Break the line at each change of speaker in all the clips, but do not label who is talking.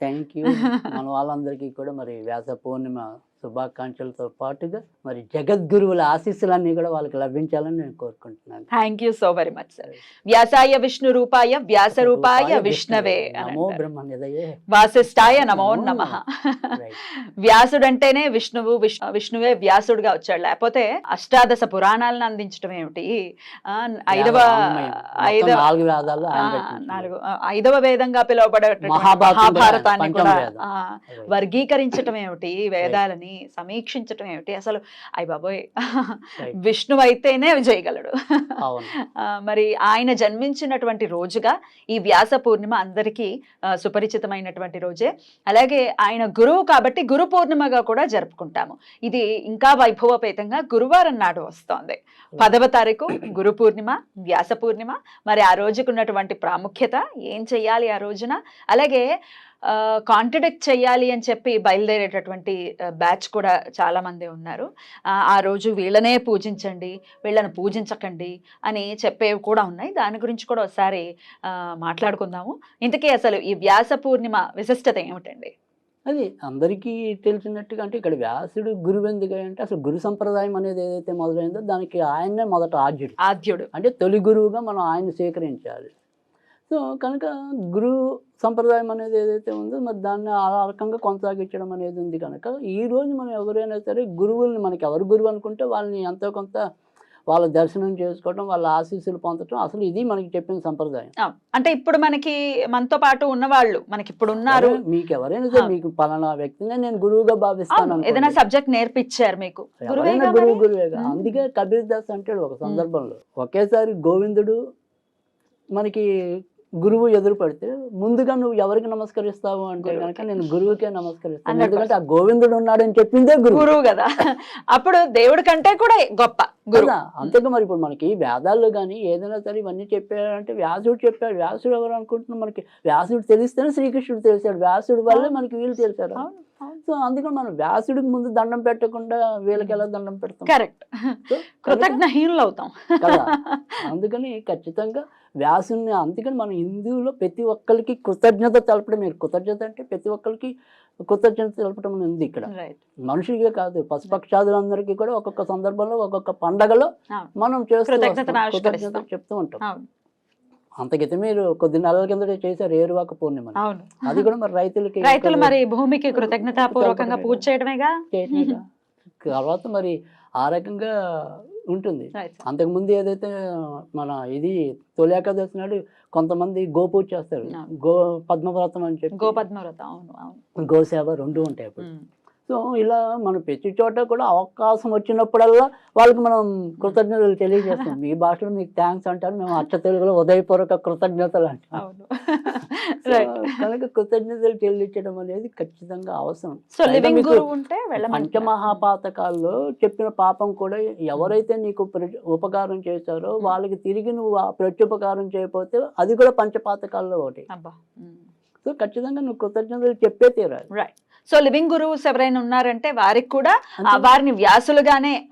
Thank you. మన వాళ్ళందరికీ కూడా మరి వ్యాస పూర్ణిమ శుభాకాంక్షలతో పాటుగా మరి జగద్గురువుల ఆశీస్సులన్నీ కూడా వాళ్ళకి లభించాలని నేను కోరుకుంటున్నాను.
Thank you so very much sir వ్యాసాయ Vishnu రూపాయ వ్యాస రూపాయ విష్ణవే
నమో. బ్రహ్మ నిదయే
వాసిష్ఠాయ నమో నమ. వ్యాసుడు అంటేనే విష్ణువు విష్- విష్ణువే వ్యాసుడుగా వచ్చాడు. లేకపోతే అష్టాదశ పురాణాలను అందించడం ఏమిటి? ఐదవ ఐదవ
నాలుగు
ఐదవ వేదంగా పిలువబడే
మహాభారతం పంచమ
కూడా. వర్గీకరించటం ఏమిటి? వేదాలని సమీక్షించటం ఏమిటి? అసలు అయ్య బాబోయ్. విష్ణువు అయితేనే చేయగలడు. మరి ఆయన జన్మించినటువంటి రోజుగా ఈ వ్యాస పూర్ణిమ అందరికీ సుపరిచితమైనటువంటి రోజే. అలాగే ఆయన గురువు కాబట్టి గురు పూర్ణిమగా కూడా జరుపుకుంటాము. ఇది ఇంకా వైభవపేతంగా గురువారం నాడు వస్తోంది. పదవ తారీఖు గురు పూర్ణిమ వ్యాస పూర్ణిమ. మరి ఆ రోజుకున్నటువంటి ప్రాముఖ్యత ఏం చెయ్యాలి ఆ రోజున? అలాగే కాంట్రడిక్ట్ చేయాలి అని చెప్పి బయలుదేరేటటువంటి బ్యాచ్ కూడా చాలా మంది ఉన్నారు. ఆ, రోజు వీళ్ళనే పూజించండి వీళ్ళని పూజించకండి అని చెప్పేవి కూడా ఉన్నాయి. దాని గురించి కూడా ఒకసారి మాట్లాడుకుందాము. ఇంతకీ అసలు ఈ వ్యాస పూర్ణిమ విశిష్టత ఏమిటండి?
అది అందరికీ తెలిసినట్టుగా అంటే ఇక్కడ వ్యాసుడు గురువు ఎందుకు అంటే అసలు గురు సంప్రదాయం అనేది ఏదైతే మొదలైందో దానికి ఆయన్నే మొదట ఆద్యుడు.
ఆద్యుడు.
అంటే తొలి గురువుగా మనం ఆయన స్వీకరించాలి. సో కనుక గురు సంప్రదాయం అనేది ఏదైతే ఉందో మరి దాన్ని ఆ రకంగా కొనసాగించడం అనేది ఉంది కనుక ఈ రోజు మనం ఎవరైనా సరే గురువుల్ని మనకి ఎవరు గురువు అనుకుంటే వాళ్ళని ఎంతో కొంత వాళ్ళ దర్శనం చేసుకోవడం వాళ్ళ ఆశీస్సులు పొందడం అసలు ఇది మనకి చెప్పిన సంప్రదాయం
అంటే ఇప్పుడు మనకి మనతో పాటు ఉన్నవాళ్ళు మనకి ఇప్పుడు ఉన్నారు
మీకు ఎవరైనా సరే. మీకు పలానా వ్యక్తినే నేను గురువుగా భావిస్తాను.
ఏదైనా సబ్జెక్ట్ నేర్పించారు మీకు
ఎవరైనా గురువు? గురువేగా. అందుకే కబీర్ దాస్ అంటాడు ఒక సందర్భంలో ఒకేసారి గోవిందుడు మనకి గురువు ఎదురు పడితే ముందుగా నువ్వు ఎవరికి నమస్కరిస్తావు అంటే. కనుక నేను గురువుకే నమస్కరిస్తాను.
100%.
ఎందుకంటే ఆ గోవిందుడు ఉన్నాడని చెప్పిందే గురువు.
కదా. అప్పుడు దేవుడి కంటే కూడా గొప్ప గురువు.
అంతేగా మరి ఇప్పుడు మనకి వేదాల్లో కానీ ఏదైనా సరే ఇవన్నీ చెప్పాడంటే వ్యాసుడు చెప్పాడు. వ్యాసుడు ఎవరు అనుకుంటున్నాం మనకి? వ్యాసుడు తెలిస్తేనే శ్రీకృష్ణుడు తెలిసాడు. వ్యాసుడు వల్లే మనకి వీళ్ళు తెలిసారు. సో అందుకని మనం వ్యాసుడికి ముందు దండం పెట్టకుండా వీళ్ళకి ఎలా దండం పెడతాం?
కరెక్ట్. కృతజ్ఞహీనులు అవుతాం.
కదా? అందుకని ఖచ్చితంగా వ్యాసుని అందుకని మన హిందువులో ప్రతి ఒక్కరికి కృతజ్ఞత తెలపడం మీరు కృతజ్ఞత అంటే ప్రతి ఒక్కరికి కృతజ్ఞత తెలపడం ఉంది ఇక్కడ. మనుషులకే కాదు పశుపక్షాదులందరికీ కూడా ఒక్కొక్క సందర్భంలో ఒక్కొక్క పండగలో. మనం. కృతజ్ఞత చెప్తూ ఉంటాం. అంతకైతే మీరు కొద్ది నెలల కిందట చేశారు ఏరువాక పూర్ణిమ అది కూడా మరి రైతులకి
రైతులు మరి భూమికి కృతజ్ఞతాపూర్వకంగా పూజ చేయడమేగా.
తర్వాత మరి ఆ రకంగా ఉంటుంది. అంతకుముందు ఏదైతే మన ఇది తొలి ఏకాదశి నాడు కొంతమంది గోపూజ చేస్తారు. గో పద్మవ్రతం అని చెప్పి
గోపద్మవ్రత అవును అవును.
గోసేవ రెండు ఉంటాయి అప్పుడు.
ఉమ్.
సో ఇలా మనం ప్రతి చోట కూడా అవకాశం వచ్చినప్పుడల్లా వాళ్ళకి మనం కృతజ్ఞతలు తెలియజేస్తాం. మీ భాషలో మీకు థ్యాంక్స్ అంటారు. మేము అచ్చ తెలుగులో ఉదయపూర్వక కృతజ్ఞతలు అంటాం. కనుక కృతజ్ఞతలు చెల్లించడం అనేది ఖచ్చితంగా అవసరం. పంచమహాపాతకాల్లో చెప్పిన పాపం కూడా ఎవరైతే నీకు ఉపకారం చేశారో
Hmm.
వాళ్ళకి తిరిగి నువ్వు ప్రత్యుపకారం చేయకపోతే అది కూడా పంచపాతకాల్లో ఒకటి
ఉమ్.
సో ఖచ్చితంగా నువ్వు కృతజ్ఞతలు చెప్పే తీరాలి
రైట్ సో లివింగ్ గురువుస్ ఎవరైనా ఉన్నారంటే వారికి కూడా. వారిని వ్యాసులుగానే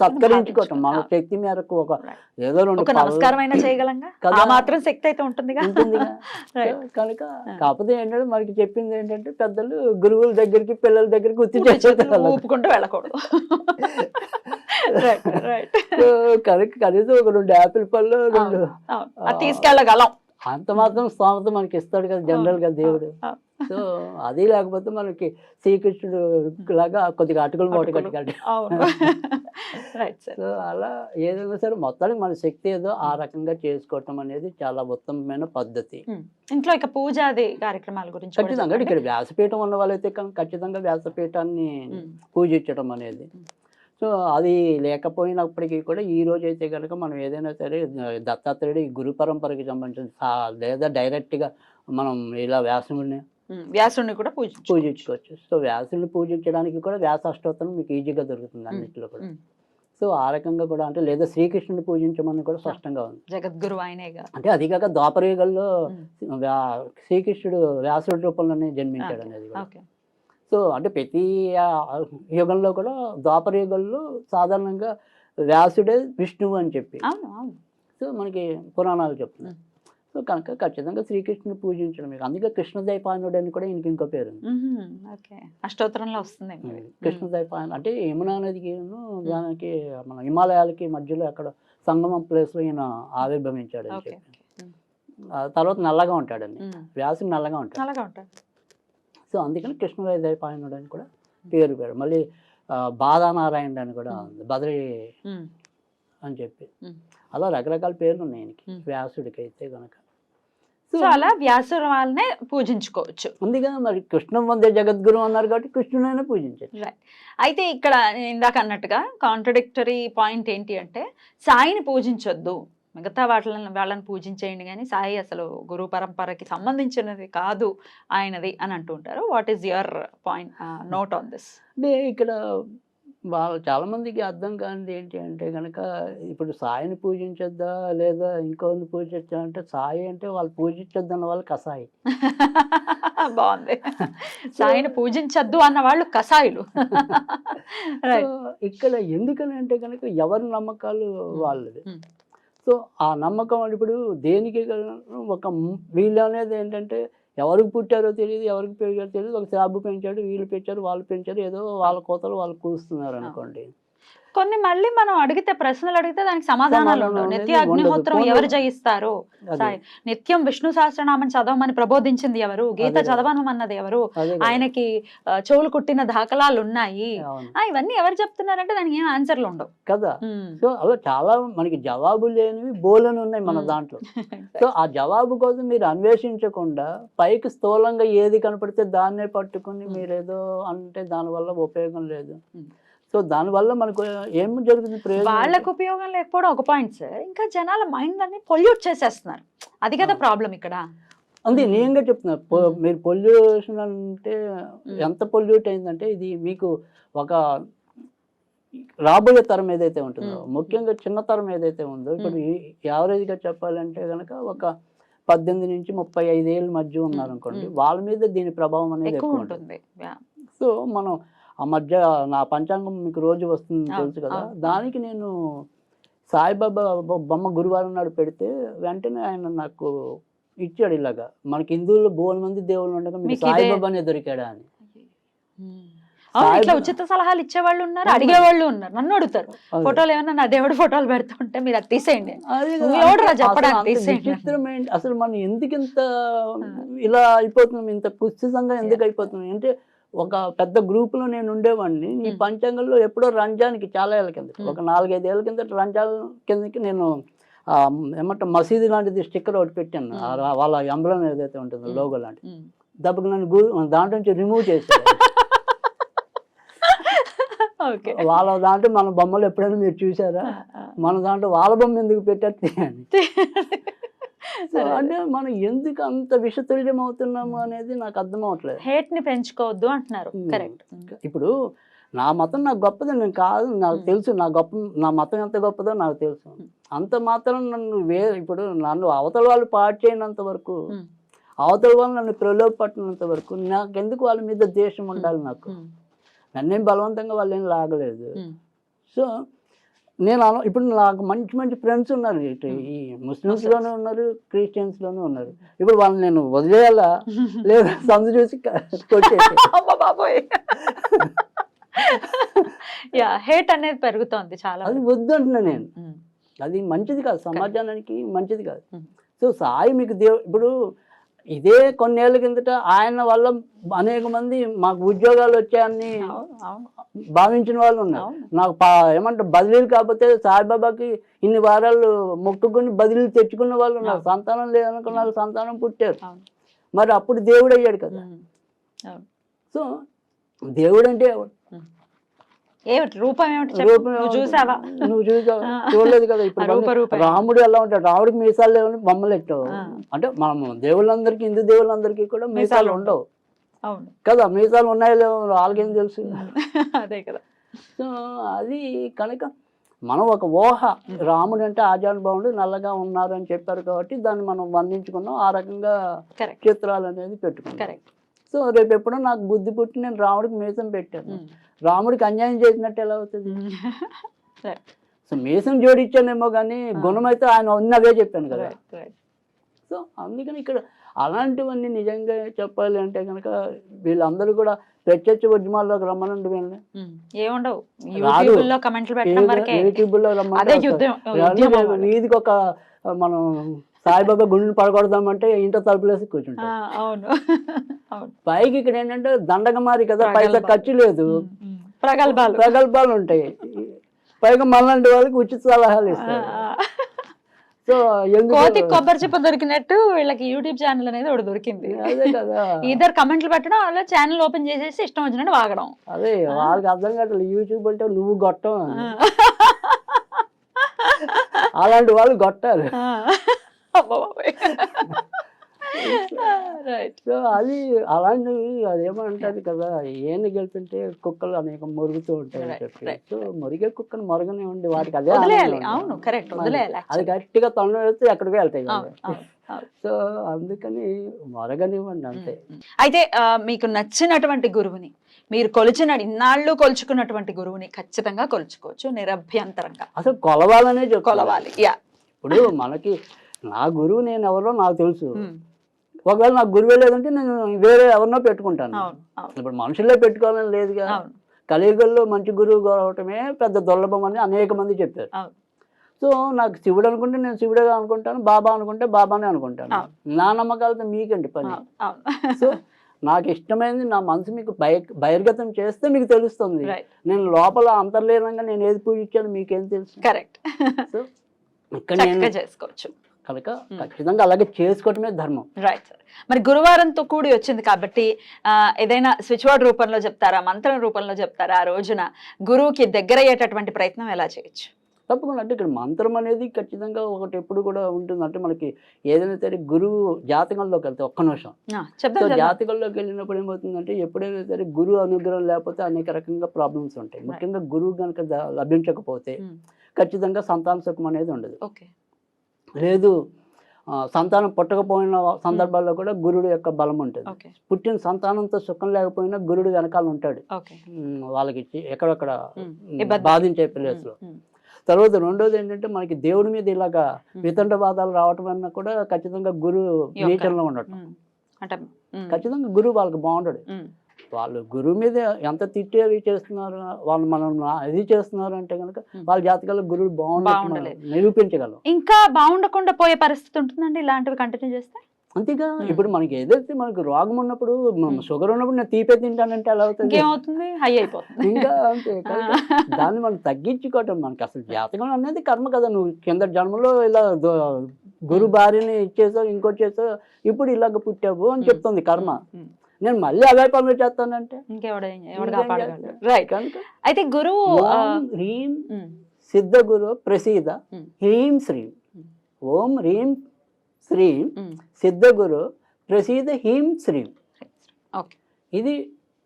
సత్కరించుకోవటం మన. శక్తి మేరకు ఒక. ఏదో
ఒక నమస్కారం అయినా చేయగలంగా. ఆ మాత్రం శక్తి అయితే ఉంటుందిగా
కనుక. కాకపోతే ఏంటంటే మనకి చెప్పింది ఏంటంటే పెద్దలు గురువుల దగ్గరికి పిల్లల దగ్గరికి వాళ్ళకి.
ఊపుకుంటూ వెళ్ళకూడదు
కనుక కనీసం ఒక రెండు యాపిల్ పళ్ళు రెండు
తీసుకెళ్ళగలం
అంత మాత్రం స్తోమత మనకి ఇస్తాడు కదా జనరల్గా దేవుడు. సో అది లేకపోతే మనకి శ్రీకృష్ణుడు లాగా కొద్దిగా అటుకులు మూట. కట్టుకోండి
అవును. రైట్ సార్
సో అలా ఏదైనా సరే మొత్తానికి మన శక్తి ఏదో ఆ రకంగా చేసుకోవటం అనేది చాలా ఉత్తమమైన పద్ధతి.
ఇంట్లో ఇక పూజ అది కార్యక్రమాల గురించి
ఖచ్చితంగా. ఇక్కడ వ్యాసపీఠం ఉన్న వాళ్ళైతే ఖచ్చితంగా వ్యాసపీఠాన్ని. పూజించడం అనేది. సో అది లేకపోయినప్పటికీ కూడా ఈ రోజు అయితే కనుక మనం ఏదైనా సరే దత్తాత్రేయుడు గురు పరంపరకి సంబంధించిన లేదా డైరెక్ట్గా మనం ఇలా వ్యాసముడిని
ఉమ్, వ్యాసుడిని కూడా పూజించు
పూజించుకోవచ్చు. సో వ్యాసుని పూజించడానికి కూడా వ్యాస అష్టోత్తరం మీకు ఈజీగా దొరుకుతుంది అన్నింటిలో కూడా. సో ఆ రకంగా కూడా అంటే లేదా శ్రీకృష్ణుని పూజించమని కూడా స్పష్టంగా ఉంది.
జగద్గురు ఆయనేగా.
అంటే అది కాక ద్వాపరయుగంలో శ్రీకృష్ణుడు వ్యాసుడి రూపంలోనే జన్మించాడు అనేది సో అంటే ప్రతి యుగంలో కూడా ద్వాపర యుగంలో సాధారణంగా వ్యాసుడే విష్ణువు అని చెప్పి. సో మనకి పురాణాలు చెప్తున్నాయి. సో కనుక ఖచ్చితంగా శ్రీకృష్ణుని పూజించడం. మీకు అందుకే కృష్ణదైపాయనుడు అని కూడా ఈయనకి ఇంకో పేరు
ఓకే. అష్టోత్తరంలో వస్తుంది
కృష్ణదైపాయన అంటే యమునా నదికి దానికి మన హిమాలయాలకి మధ్యలో అక్కడ సంగమం ప్లేస్లో ఈయన ఆవిర్భవించాడు అని చెప్పి. తర్వాత నల్లగా ఉంటాడండి. వ్యాసుడు నల్లగా ఉంటాడు.
అలాగా ఉంటాడు.
సో అందుకని కృష్ణదైపాయనుడు అని కూడా పేరు పేరు. మళ్ళీ బాధానారాయణుడు అని కూడా బద్రి అని చెప్పి. అలా రకరకాల పేర్లు ఉన్నాయి ఆయనకి. వ్యాసుడికి అయితే కనుక
సో అలా వ్యాసుడు వాళ్ళనే పూజించుకోవచ్చు.
అందుకని మరి కృష్ణం వందే జగద్గురు అన్నారు కాబట్టి కృష్ణునైనా పూజించారు
రైట్ అయితే ఇక్కడ ఇందాక అన్నట్టుగా కాంట్రడిక్టరీ పాయింట్ ఏంటి అంటే సాయిని పూజించొద్దు. మిగతా వాటిని వాళ్ళని పూజించేయండి కానీ సాయి అసలు గురు పరంపరకి సంబంధించినది కాదు ఆయనది అని అంటుంటారు what is your point note on this
అంటే ఇక్కడ వాళ్ళు చాలా మందికి అర్థం కానిది ఏంటి అంటే కనుక ఇప్పుడు సాయిని పూజించొద్దా లేదా ఇంకోని పూజించా అంటే సాయి అంటే వాళ్ళు పూజించొద్దన్న వాళ్ళు కసాయి
బాగుంది. సాయిని పూజించొద్దు అన్న వాళ్ళు రైట్
ఇక్కడ ఎందుకని అంటే కనుక ఎవరి నమ్మకాలు వాళ్ళది.
ఉమ్.
సో ఆ నమ్మకం ఇప్పుడు దేనికి ఒక వీళ్ళు అనేది ఏంటంటే ఎవరికి పుట్టారో తెలియదు ఎవరికి పెరిగారో తెలియదు ఒక శాబు పెంచాడు వీళ్ళు పెంచారు వాళ్ళు పెంచారు ఏదో వాళ్ళ కోతలు వాళ్ళు కూస్తున్నారు అనుకోండి.
కొన్ని మళ్ళీ మనం అడిగితే ప్రశ్నలు అడిగితే దానికి సమాధానాలు
సమాధానం
ఉండవు నిత్య అగ్నిహోత్రం. ఎవరు జయిస్తారు నిత్యం విష్ణు సహస్రనామం చదవమని ప్రబోధించింది ఎవరు గీత. చదవనమన్నది ఎవరు. ఆయనకి చెవులు కుట్టిన దాఖలాలు ఉన్నాయి ఇవన్నీ ఎవరు చెప్తున్నారంటే దానికి ఏం ఆన్సర్లు ఉండవు
కదా. సో అలా చాలా మనకి జవాబు లేనివి బోలని ఉన్నాయి మన. దాంట్లో సో ఆ జవాబు కోసం మీరు అన్వేషించకుండా పైకి స్థూలంగా ఏది కనపడితే దాన్నే పట్టుకుని. మీరేదో అంటే దానివల్ల ఉపయోగం లేదు. సో దానివల్ల మనకు ఏం జరుగుతుంది
వాళ్ళకు ఉపయోగం లేకపోవడం ఒక పాయింట్ సార్ ఇంకా జనాల మైండ్ అన్ని పొల్యూట్ చేసేస్తున్నారు అది కదా. ప్రాబ్లం ఇక్కడ
అంతే. నేనుగా చెప్తున్నా. మీరు పొల్యూషన్ అంటే. ఎంత పొల్యూట్ అయిందంటే ఇది మీకు ఒక రాబోయే తరం ఏదైతే ఉంటుందో. ముఖ్యంగా చిన్న తరం ఏదైతే ఉందో ఇప్పుడు. యావరేజ్గా చెప్పాలంటే కనుక ఒక పద్దెనిమిది నుంచి ముప్పై ఐదేళ్ళ మధ్య ఉన్నారు అనుకోండి
మ్మ్.
వాళ్ళ మీద దీని ప్రభావం అనేది
ఎక్కువ
ఉంటుంది. సో మనం ఆ మధ్య నా పంచాంగం మీకు రోజు వస్తుంది తెలుసు కదా. దానికి నేను సాయిబాబా బొమ్మ గురువారం నాడు పెడితే వెంటనే ఆయన నాకు ఇచ్చాడు ఇలాగా. మనకి హిందువుల్లో బోల్ మంది దేవుళ్ళు ఉండగా మీకు సాయిబాబానే దొరికాడా అని.
ఇట్లా ఉచిత సలహాలు ఇచ్చేవాళ్ళు ఉన్నారు. అడిగేవాళ్ళు ఉన్నారు నన్ను అడుగుతారు. ఫోటోలు ఏమన్నా నా దేవుడి ఫోటోలు పెడుతుంటే మీరు అది తీసేయండి. చెప్పడానికి
అసలు మనం ఎందుకు ఇంత ఇలా అయిపోతున్నాం ఇంత కుత్సితంగా ఎందుకు అయిపోతున్నాం? అంటే ఒక పెద్ద గ్రూప్లో నేను ఉండేవాడిని ఈ. పంచాంగంలో ఎప్పుడో రంజాన్కి చాలా ఏళ్ళ కింద. ఒక నాలుగైదు ఏళ్ళ కింద రంజాన్ కిందకి నేను ఏమంటే మసీదు లాంటిది స్టిక్కర్ ఒకటి పెట్టాను వాళ్ళ ఎంబ్లం ఏదైతే ఉంటుందో. లోగో లాంటిది
ఉమ్.
దెబ్బకి నన్ను గు- దాంట్లో నుంచి రిమూవ్
ఓకే
వాళ్ళ దాంట్లో మన బొమ్మలు ఎప్పుడైనా మీరు చూసారా మన దాంట్లో వాళ్ళ బొమ్మ ఎందుకు పెట్టారు. అంటే మనం ఎందుకు అంత విషతుల్యం అవుతున్నాము అనేది నాకు అర్థం అవ్వట్లేదు.
హేట్ని పెంచుకోవద్దు అంటున్నారు. కరెక్ట్.
ఇప్పుడు నా మతం నాకు గొప్పది నేను కాదు నాకు. తెలుసు నా గొప్ప నా మతం ఎంత గొప్పదో నాకు తెలుసు. అంత మాత్రం నన్ను వే ఇప్పుడు నన్ను అవతల వాళ్ళు పాటు చేయనంత వరకు. అవతల వాళ్ళు నన్ను ప్రలోభపట్టినంత వరకు నాకెందుకు వాళ్ళ మీద ద్వేషం ఉండాలి నాకు? నన్నేం బలవంతంగా వాళ్ళు ఏం లాగలేదు సో నేను అలా ఇప్పుడు నాకు మంచి మంచి ఫ్రెండ్స్ ఉన్నారు. ఇటు. ఈ ముస్లిమ్స్లోనే ఉన్నారు క్రిస్టియన్స్లోనే ఉన్నారు. ఇప్పుడు వాళ్ళని నేను వదిలేయాలా? లేదా సందు చూసి కొట్టేసి
యా హేట్ అనేది పెరుగుతోంది చాలా
అది వద్దంటున్నా నేను. అది మంచిది కాదు సమాజానికి మంచిది కాదు. సో సాయి మీకు దేవు ఇప్పుడు ఇదే కొన్నేళ్ళ కిందట ఆయన వల్ల అనేక మంది మాకు ఉద్యోగాలు వచ్చాయని భావించిన వాళ్ళు ఉన్నారు. నాకు పా- ఏమంటారు బదిలీలు కాకపోతే సాయిబాబాకి ఇన్ని వారాలు మొక్కుకొని బదిలీలు తెచ్చుకున్న వాళ్ళు ఉన్నారు. సంతానం లేదనుకున్న వాళ్ళు సంతానం పుట్టారు. మరి అప్పుడు దేవుడు అయ్యాడు కదా. సో దేవుడు అంటే
రూపం ఏమిటి? చూసావా?
నువ్వు చూసావా. చూడలేదు కదా ఇప్పుడు. రాముడు ఎలా ఉంటాడు? రాముడికి మీసాలు లేవని బొమ్మలు ఎట్టావు. అంటే మనం దేవుళ్ళందరికీ హిందూ దేవుళ్ళందరికీ కూడా మీసాలు ఉండవు. కదా మీసాలు ఉన్నాయో లేవో వాళ్ళకేం తెలుసు?
అదే కదా.
సో అది కనుక మనం ఒక ఊహ రాముడు అంటే ఆజానుభావుడు నల్లగా ఉన్నారు అని చెప్పారు కాబట్టి దాన్ని మనం వర్ణించుకున్నాం. ఆ రకంగా చిత్రాలు అనేది పెట్టుకున్నాం. సో రేపు ఎప్పుడో నాకు బుద్ధి పుట్టి నేను రాముడికి మీసం పెట్టాను. రాముడికి అన్యాయం చేసినట్టు ఎలా అవుతుంది? సో మీసం జోడించానేమో కానీ గుణం అయితే ఆయన ఉన్నదే చెప్పాను కదా. సో అందుకని ఇక్కడ అలాంటివన్నీ నిజంగా చెప్పాలి అంటే కనుక వీళ్ళందరూ కూడా ప్రత్యక్ష ఉద్యమాల్లోకి రమ్మనండి వీళ్ళని.
ఏముండవు. అవ్వాలి.
వీధికి ఒక మనం సాయిబాబా గుండెని పడగొడదామంటే ఇంట తలుపులేసి
ఆ,
కూర్చుంటాం
అవును.
పైకి ఇక్కడ ఏంటంటే దండగమారి కదా పైసా. ఖర్చు లేదు.
ప్రగల్భాలు.
ప్రగల్భాలు ఉంటాయి. పైగా మనలాంటి వాళ్ళకి ఉచిత సలహాలు ఇస్తారు. సో
కోతి కొబ్బరి చెప్ప దొరికినట్టు వీళ్ళకి యూట్యూబ్ ఛానల్ అనేది ఒకటి దొరికింది.
అదే కదా.
ఇద్దరు కమెంట్లు పెట్టడం అలా ఛానల్ ఓపెన్ చేసేసి ఇష్టం వచ్చినట్టు వాగడం.
అదే వాళ్ళకి అర్థం కావట్లేదు. యూట్యూబ్ అంటే నువ్వు గొట్టం. అలాంటి వాళ్ళు గొట్టారు.
రైట్.
సో అది అలాంటివి అదేమంటది కదా ఏని గెలిపింటే కుక్కలు అనేక మురుగుతూ ఉంటాయి చెప్పి. సో మురిగే కుక్కను మరగనే ఉండి వాటికి అదే
అవును. కరెక్ట్
అది గట్టిగా తొండ వేస్తే ఎక్కడికి వెళ్తాయి. సో అందుకని మరగనివ్వండి అంతే.
అయితే మీకు నచ్చినటువంటి గురువుని మీరు కొలిచిన ఇన్నాళ్ళు కొలుచుకున్నటువంటి గురువుని ఖచ్చితంగా కొలుచుకోవచ్చు నిరభ్యంతరంగా.
అసలు కొలవాలనే
కొలవాలి యా
ఇప్పుడు మనకి నా గురువు నేను ఎవరో నాకు తెలుసు. ఒకవేళ నాకు గురువే లేదంటే నేను వేరే ఎవరినో పెట్టుకుంటాను. ఇప్పుడు మనుషులే పెట్టుకోవాలని లేదుగా
అవును.
కలియుగంలో మంచి గురువు కావటమే పెద్ద దుర్లభం అని అనేక మంది చెప్పారు. సో నాకు శివుడు అనుకుంటే నేను శివుడుగా అనుకుంటాను బాబా అనుకుంటే బాబానే అనుకుంటాను. నా నమ్మకాలతో మీకండి పని. సో నాకు ఇష్టమైనది నా మనసు మీకు బయ బహిర్గతం చేస్తే మీకు తెలుస్తుంది. నేను లోపల అంతర్లీనంగా నేను ఏది పూజించాను మీకేం తెలుసు?
కరెక్ట్
సో ఇక్కడ
చేసుకోవచ్చు.
కనుక ఖచ్చితంగా అలాగే చేసుకోవటమే ధర్మం.
రైట్ సార్ మరి గురువారంతో కూడి వచ్చింది కాబట్టి ఏదైనా స్విచ్ వర్డ్ రూపంలో చెప్తారా మంత్రం రూపంలో చెప్తారా ఆ రోజున గురువుకి దగ్గర అయ్యేటటువంటి ప్రయత్నం ఎలా చేయొచ్చు?
తప్పకుండా. అంటే ఇక్కడ మంత్రం అనేది ఖచ్చితంగా ఒకటి ఎప్పుడు కూడా ఉంటుంది. అంటే మనకి ఏదైనా సరే గురువు జాతకంలోకి వెళ్తే ఒక్క నిమిషం. సో. జాతకంలోకి వెళ్ళినప్పుడు ఏమవుతుందంటే ఎప్పుడైనా సరే గురువు అనుగ్రహం లేకపోతే అనేక రకంగా ప్రాబ్లమ్స్ ఉంటాయి. ముఖ్యంగా గురువు కనుక లభించకపోతే
ఉమ్,
ఖచ్చితంగా సంతాన సుఖం అనేది ఉండదు.
ఓకే
లేదు. సంతానం పుట్టకపోయిన సందర్భాల్లో కూడా గురుడు యొక్క బలం ఉంటుంది. పుట్టిన సంతానంతో సుఖం లేకపోయినా గురుడు వెనకాల ఉంటాడు. వాళ్ళకి ఎక్కడెక్కడ. బాధించే ప్లేస్లో. తర్వాత రెండోది ఏంటంటే మనకి దేవుడి మీద ఇలాగా. వితండవాదాలు రావటం వల్ల కూడా ఖచ్చితంగా గురువు నీచంలో ఉండటం.
అంటే
ఖచ్చితంగా గురువు వాళ్ళకి బాగుండడు వాళ్ళు గురువు మీద ఎంత తిట్టేవి చేస్తున్నారు వాళ్ళు మనం ఇది చేస్తున్నారు అంటే కనుక. వాళ్ళ జాతకాల్లో గురువు
బాగుండలేదు.
నిరూపించగలం.
ఇంకా బాగుండకుండా పోయే పరిస్థితి ఉంటుందండి ఇలాంటివి కంటిన్యూ చేస్తే?
అంతేగా. ఇప్పుడు మనకి ఏదైతే మనకు రోగం ఉన్నప్పుడు. షుగర్ ఉన్నప్పుడు నేను తీపే తింటానంటే ఎలా అవుతుంది?
ఇంకేమవుతుంది? హై అయిపోతుంది.
ఇంకా అంతే దాన్ని మనం తగ్గించుకోవటం మనకి అసలు జాతకం అనేది కర్మ కదా. నువ్వు కింద జన్మలో ఇలా గురు భార్యని ఇచ్చేసావు ఇంకోటి చేసావు ఇప్పుడు ఇలాగ పుట్టావు అని చెప్తుంది కర్మ. నేను మళ్ళీ అవే పనులు చేస్తానంటే?
రైట్ అయితే గురువు
హ్రీం సిద్ధ గురు ప్రసీద. హ్రీం శ్రీం. ఓం హ్రీం శ్రీం సిద్ధ గురు ప్రసీద హ్రీం శ్రీం. ఇది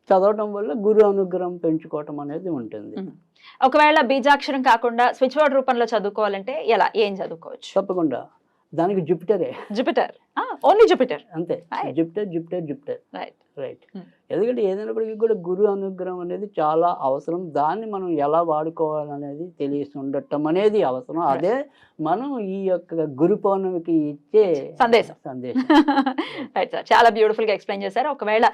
చదవటం వల్ల గురు అనుగ్రహం పెంచుకోవటం అనేది ఉంటుంది.
ఒకవేళ బీజాక్షరం కాకుండా స్విచ్ వర్డ్ రూపంలో చదువుకోవాలంటే ఎలా? ఏం చదువుకోవచ్చు?
తప్పకుండా. దానికి జుపిటరే.
జూపిటర్. ఓన్లీ జూపిటర్
అంతే. Jupiter Jupiter Jupiter
right
right
Hmm.
ఎందుకంటే ఏదైనప్పటికీ కూడా గురు అనుగ్రహం అనేది చాలా అవసరం. దాన్ని మనం ఎలా వాడుకోవాలనేది తెలిసి ఉండటం అనేది అవసరం. అదే మనం ఈ యొక్క గురు పౌర్ణమికి ఇచ్చే
సందేశం.
సందేశం.
రైట్ సార్ చాలా బ్యూటిఫుల్గా ఎక్స్ప్లెయిన్ చేశారు. ఒకవేళ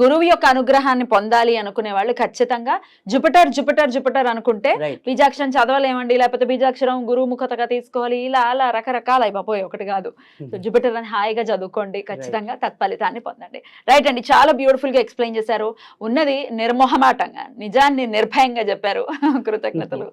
గురువు యొక్క అనుగ్రహాన్ని పొందాలి అనుకునే వాళ్ళు ఖచ్చితంగా జూపిటర్ జూపిటర్ జూపిటర్ అనుకుంటే బీజాక్షరం చదవలేమండి. లేకపోతే బీజాక్షరం గురువు ముఖతగా తీసుకోవాలి. ఇలా అలా రకరకాల అయిపోయి ఒకటి కాదు. జూపిటర్ అని హాయిగా చదువుకోండి ఖచ్చితంగా తత్ఫలితాన్ని పొందండి. రైట్ అండి చాలా బ్యూటిఫుల్గా ఎక్స్ప్లెయిన్ చేశారు. ఉన్నది నిర్మోహమాటంగా నిజాన్ని నిర్భయంగా చెప్పారు. కృతజ్ఞతలు.